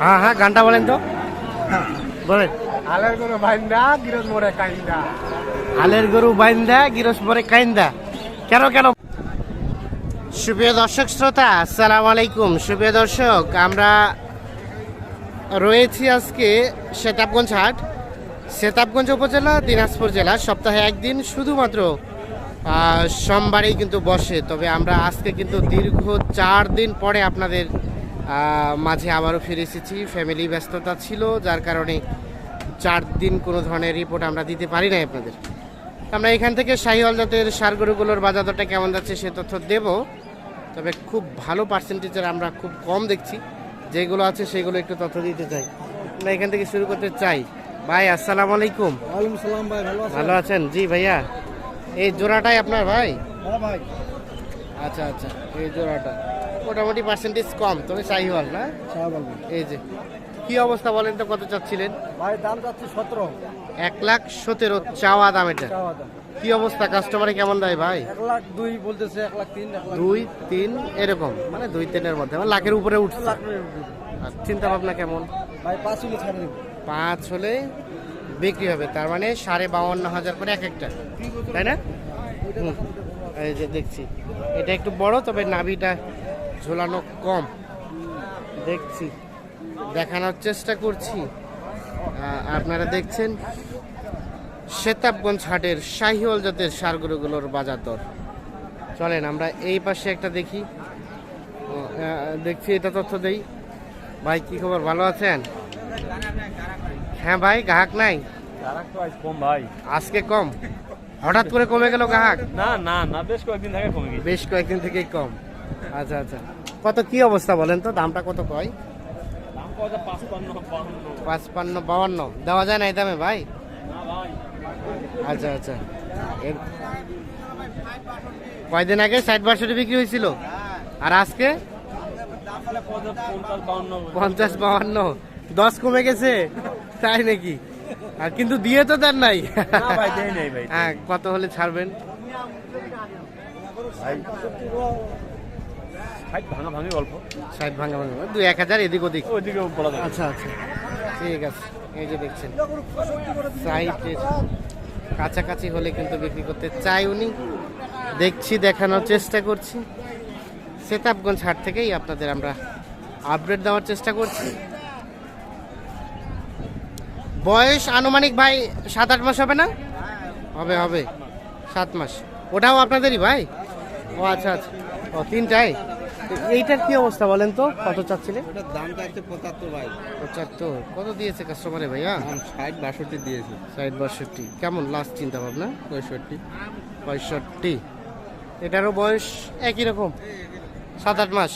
হ্যাঁ হ্যাঁ গানটা বলেন তো। বলেন। আলের গরু বাইন্দা গিরজ মোড়ে কাইন্দা। আলের গরু বাইন্দা গিরস পরে কাইন্দা। কেন কেন? সুপ্রিয় দর্শক শ্রোতা আসসালামু আলাইকুম। সুপ্রিয় দর্শক আমরা রয়েছি আজকে সেতাবগঞ্জ হাট। সেতাবগঞ্জ উপজেলা দিনাজপুর জেলা। সপ্তাহে একদিন শুধুমাত্র সোমবারেই কিন্তু বসে তবে আমরা আজকে কিন্তু দীর্ঘ চার দিন পরে আপনাদের মাঝে আবারও ফিরে এসেছি। ফ্যামিলি ব্যস্ততা ছিল যার কারণে চার দিন কোনো ধরনের রিপোর্ট আমরা দিতে পারি নাই আপনাদের। আমরা এখান থেকে শাহিওয়াল জাতের সার গরুগুলোর বাজার দরটা কেমন যাচ্ছে সে তথ্য দেব তবে খুব ভালো পার্সেন্টেজের আমরা খুব কম দেখছি। যেগুলো আছে সেগুলো একটু তথ্য দিতে চাই। আমরা এখান থেকে শুরু করতে চাই। ভাই আসসালামু আলাইকুম। ভালো আছেন? জি ভাইয়া। এই জোড়াটাই আপনার ভাই? হ্যাঁ ভাই। আচ্ছা আচ্ছা এই জোড়াটা। মোটামুটি পার্সেন্টেজ কম তবে শাহিওয়াল না? এই যে কি অবস্থা বলেন তো কত চাচ্ছিলেন? ভাই দাম যাচ্ছে সতেরো। এক লাখ সতেরো চাওয়া দাম এটা। কি অবস্থা কাস্টমারে কেমন দেয় ভাই? এক লাখ দুই বলতেছে এক লাখ তিন দুই তিন এরকম মানে দুই তিনের মধ্যে মানে লাখের উপরে উঠছে। চিন্তা ভাবনা কেমন? ভাই পাঁচ হলে ছাড়ে পাঁচ হলে বিক্রি হবে, তার মানে সাড়ে বাউন্ন হাজার করে এক একটা, তাই না? এই যে দেখছি, এটা একটু বড়, তবে নাভিটা ঝোলানো কম। দেখছি, দেখানোর চেষ্টা করছি। আপনারা দেখছেন সেতাবগঞ্জ হাটের শাহিওয়াল জাতের সারগুলোগুলোর বাজার দর। চলেন, আমরা এই পাশে একটা দেখি। দেখছি, এটা তথ্য দেই। ভাই, কি খবর? ভালো আছেন? হ্যাঁ ভাই গ্রাহক নাই? তারাক তো আজ কম ভাই। আজকে কম? হঠাৎ করে কমে গেল গ্রাহক? না না না বেশ কয়েকদিন থেকে কমে গেছে। বেশ কয়েকদিন থেকেই কম। আচ্ছা আচ্ছা। কত কি অবস্থা বলেন তো? দামটা কত কয়? পাঁচপান্ন বাউন্ন দেওয়া যায় না এই দামে ভাই? না ভাই। আচ্ছা আচ্ছা। কয়দিন আগে ষাট বাষট্টি বিক্রি হয়েছিল? আর আজকে? পঞ্চাশ বাউন্ন দশ কমে গেছে? তাই নাকি? আর কিন্তু দিয়ে তো দেন নাই। হ্যাঁ কত হলে ছাড়বেন? ভাই ভাঙা ভাঙি অল্প। ষাট ভাঙা ভাঙা দুই এক হাজার এদিক ওদিক। আচ্ছা আচ্ছা। ঠিক আছে এই যে দেখছেন। সাইটের কাছাকাছি হলে কিন্তু বিক্রি করতে চাই উনি। দেখছি দেখানোর চেষ্টা করছি। সেতাবগঞ্জ হাট থেকেই আপনাদের আমরা আপডেট দেওয়ার চেষ্টা করছি। বয়স আনুমানিক ভাই সাত আট মাস হবে না? হবে হবে। সাত মাস। ওটাও আপনাদেরই ভাই? ও আচ্ছা আচ্ছা। ও তিনটাই। এইটার কি অবস্থা বলেন তো? কত চাচ্ছিলেন? ওটার দাম পঁচাত্তর ভাই। পঁচাত্তর। কত দিয়েছে কাস্টমারে ভাইয়া? ষাট বাষট্টি দিয়েছে। ষাট বাষট্টি। কেমন লাস্ট চিন্তা ভাবনা? পঁয়ষট্টি। পঁয়ষট্টি। এটারও বয়স একই রকম? সাত আট মাস?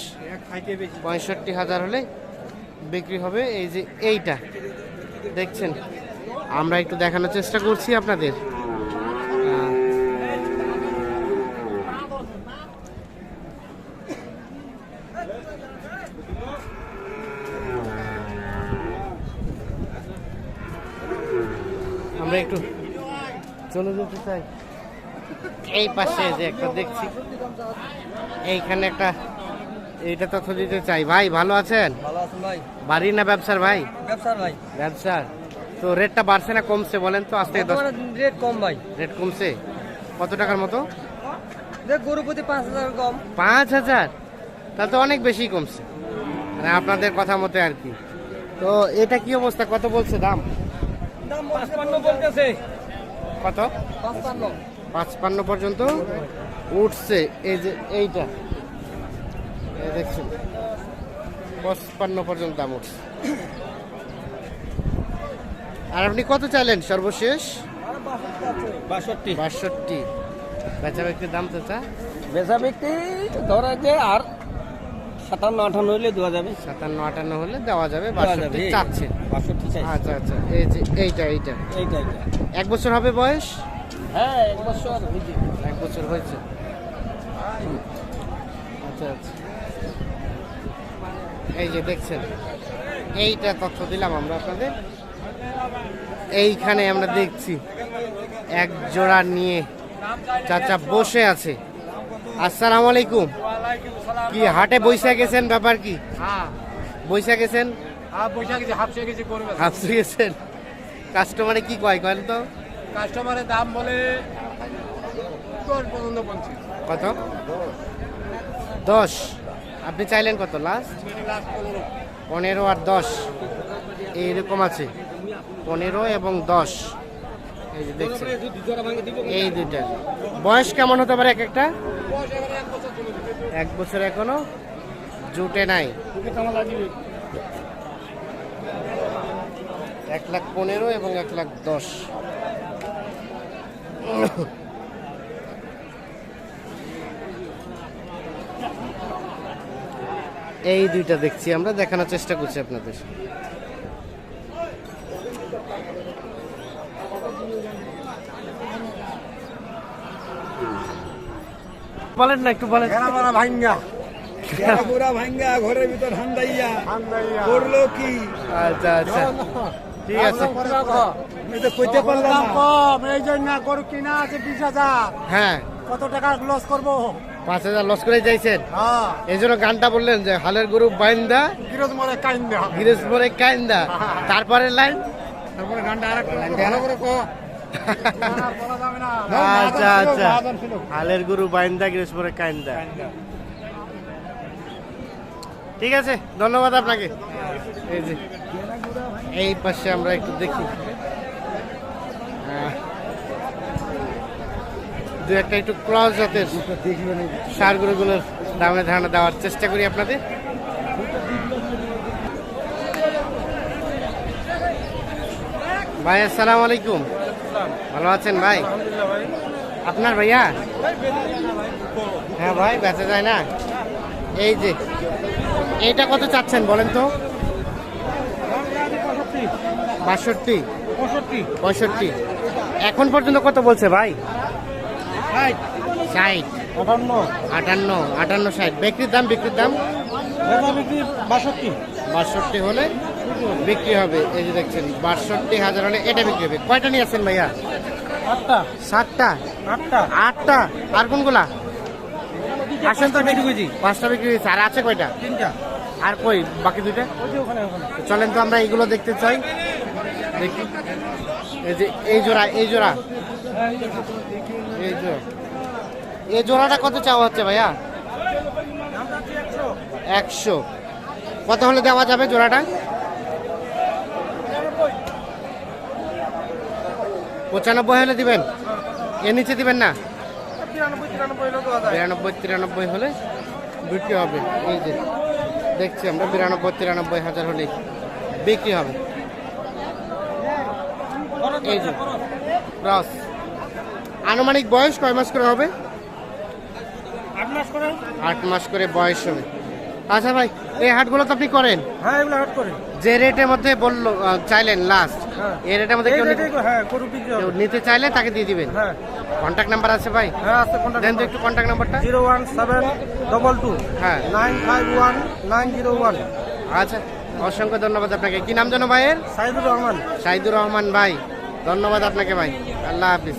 পঁয়ষট্টি হাজার হলে বিক্রি হবে। এই যে এইটা। দেখছেন? আমরা একটু দেখানোর চেষ্টা করছি আপনাদের। আমরা একটু চলে যেতে চাই। এই পাশে যে একটা দেখছি, এইখানে একটা এইটা তথ্য দিতে চাই। ভাই ভালো আছেন? ভালো আছেন ভাই। বাড়ি না ব্যবসার ভাই? ব্যবসার ভাই। ব্যবসার। তো রেটটা বাড়ছে না কমছে বলেন তো আজ থেকে দশ রেট কম ভাই। রেট কমছে? কত টাকার মতো? গরু প্রতি পাঁচ হাজার কম। পাঁচ হাজার? তাহলে তো অনেক বেশি কমছে। মানে আপনাদের কথা মতে আর কি। তো এটা কি অবস্থা? কত বলছে দাম? দাম বলতেছে। কত? পাঁচপান্ন। পর্যন্ত উঠছে। এই যে এইটা। এই দেখছেন। পঁচপান্ন পর্যন্ত দাম উঠছে। আর আপনি কত চাইলেন সর্বশেষ? বাষট্টি। বাষট্টি। বেচা ব্যক্তির দাম চা? বেচা ব্যক্তি ধরা যে আর সাতান্ন আঠান্ন হইলে দেওয়া যাবে। সাতান্ন আটান্ন হলে দেওয়া যাবে বাষট্টি চাচ্ছে বাষট্টি আচ্ছা আচ্ছা এই যে এইটা এইটা। এইটা এইটা। এক বছর হবে বয়স? হ্যাঁ এক বছর এক বছর হয়েছে। আচ্ছা আচ্ছা। এই যে দেখছেন এইটা তথ্য দিলাম আমরা আপনাদের। এইখানে আমরা দেখছি এক জোড়া নিয়ে চাচা বসে আছে। আসসালামু আলাইকুম। কি হাটে বৈশা গেছেন ব্যাপার কি? হ্যাঁ। বৈশা গেছেন? গেছে হাফসে গেছেন। কাস্টমারে কি কয় কয়েন তো? কাস্টমারের দাম বলে কত? দশ। আপনি চাইলেন কত লাস্ট পনেরো আর দশ। এইরকম আছে। পনেরো এবং দশ। এই যে দেখছেন। এই দুইটা। বয়স কেমন হতে পারে এক একটা? এক বছর এখনও? জুটে নাই। এক লাখ পনেরো এবং এক লাখ দশ। এই দুইটা দেখছি আমরা দেখানোর চেষ্টা করছি আপনাদের। বলেন না একটু বলেন। ভাঙ্গা। পুরা ভাঙ্গা ঘরের ভিতর হান্দাইয়া। করল কি? আচ্ছা আচ্ছা। ঠিক আছে। কইতে পারলাম না। কম। এই জন্য গরু কিনা আছে বিশ হাজার। হ্যাঁ। কত টাকা লস করব? পাঁচ হাজার লস করে যাইছেন? হ্যাঁ এই জন্য গানটা বললেন যে হালের গরু বাইন্দা বিরোধ মরে কাইন দেওয়া গিরেজ কাইন্দা। তারপরে লাইন? তারপরে গানটা করে কো। আচ্ছা আচ্ছা। হালের গরু বাইন্দা গিরেজ পরে কাইন্দা। ঠিক আছে ধন্যবাদ আপনাকে। এই যে এই পাশে আমরা একটু দেখি। আহ, দু একটা একটু ক্রস জাতের সার গরুগুলোর দামে ধারণা দেওয়ার চেষ্টা করি আপনাদের। ভাই আসসালামু আলাইকুম। ভালো আছেন ভাই? আপনার ভাইয়া? হ্যাঁ ভাই বেঁচে যায় না। এই যে এইটা কত চাচ্ছেন বলেন তো? বাষট্টি। পঁয়ষট্টি। এখন পর্যন্ত কত বলছে ভাই? ষাট। আটান্ন। আটান্ন আটান্ন ষাট। বিক্রির দাম বিক্রির দাম? বিক্রি বাষট্টি। বাষট্টি হলে বিক্রি হবে। এই যে দেখছেন বাষট্টি হাজার হলে এটা বিক্রি হবে। কয়টা নিয়ে আসছেন ভাইয়া? আটটা। সাতটা? আটটা। আটটা? আর কোনগুলা? আসেন তো বিক্রি করেছি। পাঁচটা বিক্রি হয়েছে আর আছে কয়টা? তিনটা। আর কই? বাকি দুইটা? তো চলেন তো আমরা এইগুলো দেখতে চাই। দেখি। এই যে এই জোড়া এই জোড়া। এই জোড়া এই জোড়াটা কত চাওয়া হচ্ছে ভাইয়া? একশো। কত হলে দেওয়া যাবে জোড়াটা? পঁচানব্বই হলে দিবেন? এর নিচে দিবেন না? বিরানব্বই, তিরানব্বই হলে বিক্রি হবে। এই যে, দেখছি আমরা, বিরানব্বই, তিরানব্বই হাজার হলে বিক্রি হবে। এই যে, ক্রস। আনুমানিক বয়স কয় মাস করে হবে? আট মাস করে। বয়স হবে। আচ্ছা ভাই এই হাটগুলো তো আপনি করেন? হ্যাঁ এগুলো হাট করে। যে রেটের মধ্যে বলল চাইলেন লাস্ট হ্যাঁ। এই রেটের মধ্যে কেউ নিতে- হ্যাঁ নিতে চাইলে তাকে দিয়ে দিবেন? হ্যাঁ। কন্ট্যাক্ট নাম্বার আছে ভাই? হ্যাঁ কন্ট্যাক্ট দেন তো একটু কন্ট্যাক্ট নাম্বারটা zero one seven double two. হ্যাঁ। Nine five one nine zero one. আচ্ছা অসংখ্য ধন্যবাদ আপনাকে। কি নাম জানো ভাইয়ের? সাইদুর রহমান। সাইদুর রহমান ভাই ধন্যবাদ আপনাকে ভাই। আল্লাহ হাফিজ।